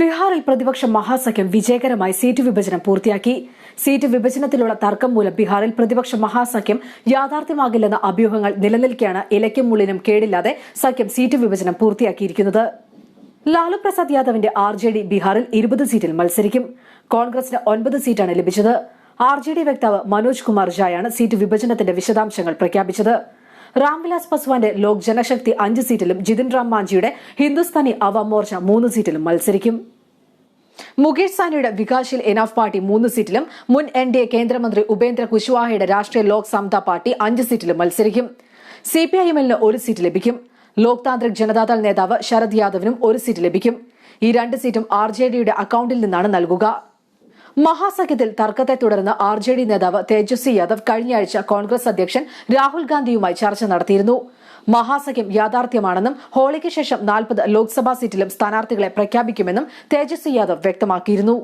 ബീഹാറിൽ പ്രതിപക്ഷ മഹാസഖ്യം വിജയകരമായി സീറ്റ് വിഭജനം പൂർത്തിയാക്കി. സീറ്റ് വിഭജനത്തിലുള്ള തർക്കം മൂലം ബീഹാറിൽ പ്രതിപക്ഷ മഹാസഖ്യം യാഥാർത്ഥ്യമാകില്ലെന്ന അഭ്യൂഹങ്ങൾ നിലനിൽക്കെയാണ് ഇലയ്ക്കും മുള്ളിനും കേടില്ലാതെ സഖ്യം സീറ്റ് വിഭജനം പൂർത്തിയാക്കിയിരിക്കുന്നത്. ലാലു പ്രസാദ് യാദവിന്റെ ആർ ജെ ഡി ബീഹാറിൽ ഇരുപത് സീറ്റിൽ മത്സരിക്കും. കോൺഗ്രസിന് ഒൻപത് സീറ്റാണ് ലഭിച്ചത്. ആർ ജെ ഡി വക്താവ് മനോജ് കുമാർ ഝായാണ് സീറ്റ് വിഭജനത്തിന്റെ വിശദാംശങ്ങൾ പ്രഖ്യാപിച്ചത്. രാംവിലാസ് പസ്വാന്റെ ലോക് ജനശക്തി അഞ്ച് സീറ്റിലും ജിതിൻ റാം മാഞ്ചിയുടെ ഹിന്ദുസ്ഥാനി അവാം മോർച്ച മൂന്ന് സീറ്റിലും മത്സരിക്കും. മുകേഷ് സാനിയുടെ വികാശിൽ എനാഫ് പാർട്ടി മൂന്ന് സീറ്റിലും മുൻ എൻ ഡി എ കേന്ദ്രമന്ത്രി ഉപേന്ദ്ര കുശ്വാഹയുടെ രാഷ്ട്രീയ ലോക് സമത പാർട്ടി അഞ്ച് സീറ്റിലും മത്സരിക്കും. സിപിഐഎമ്മിന് ഒരു സീറ്റ് ലഭിക്കും. ലോക് താന്ത്രിക് ജനതാദൾ നേതാവ് ശരദ് യാദവിനും ഒരു സീറ്റ് ലഭിക്കും. ഈ രണ്ട് സീറ്റും ആർ ജെ ഡിയുടെ അക്കൌണ്ടിൽ നിന്നാണ് നൽകുക. മഹാസഖ്യത്തിൽ തർക്കത്തെ തുടർന്ന് ആർ ജെ ഡി നേതാവ് തേജസ്വി യാദവ് കഴിഞ്ഞയാഴ്ച കോൺഗ്രസ് അധ്യക്ഷൻ രാഹുൽ ഗാന്ധിയുമായി ചർച്ച നടത്തിയിരുന്നു. മഹാസഖ്യം യാഥാർത്ഥ്യമാണെന്നും ഹോളിക്ക് ശേഷം നാൽപ്പത് ലോക്സഭാ സീറ്റിലും സ്ഥാനാർത്ഥികളെ പ്രഖ്യാപിക്കുമെന്നും തേജസ്വി യാദവ് വ്യക്തമാക്കിയിരുന്നു.